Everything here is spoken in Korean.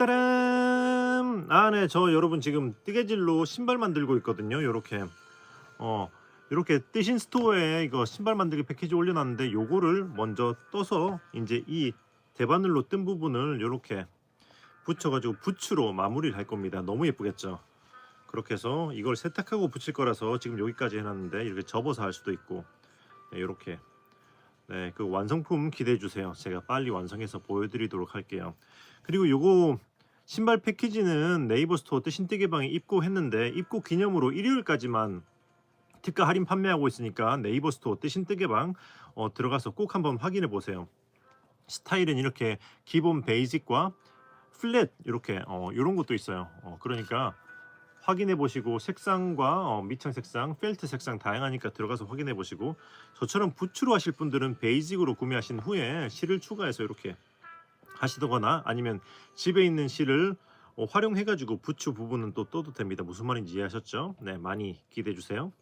따란! 아, 네, 저 여러분 지금 뜨개질로 신발 만들고 있거든요. 요렇게. 어, 이렇게 뜨신 스토어에 이거 신발 만들기 패키지 올려놨는데 요거를 먼저 떠서 이제 이 대바늘로 뜬 부분을 요렇게 붙여가지고 붓으로 마무리를 할 겁니다. 너무 예쁘겠죠? 그렇게 해서 이걸 세탁하고 붙일 거라서 지금 여기까지 해놨는데 이렇게 접어서 할 수도 있고 네, 이렇게 네, 그 완성품 기대해 주세요. 제가 빨리 완성해서 보여드리도록 할게요. 그리고 요거 신발 패키지는 네이버 스토어 뜨신 뜨개방에 입고했는데 입고 기념으로 일요일까지만 특가 할인 판매하고 있으니까 네이버 스토어 뜨신 뜨개방 어, 들어가서 꼭 한번 확인해 보세요. 스타일은 이렇게 기본 베이직과 플랫 이렇게 어, 이런 것도 있어요. 어, 그러니까 확인해 보시고 색상과 어, 밑창 색상, 펠트 색상 다양하니까 들어가서 확인해 보시고 저처럼 붓으로 하실 분들은 베이직으로 구매하신 후에 실을 추가해서 이렇게 하시거나 아니면 집에 있는 실을 어, 활용해 가지고 부츠 부분은 또 떠도 됩니다. 무슨 말인지 이해하셨죠? 네, 많이 기대해 주세요.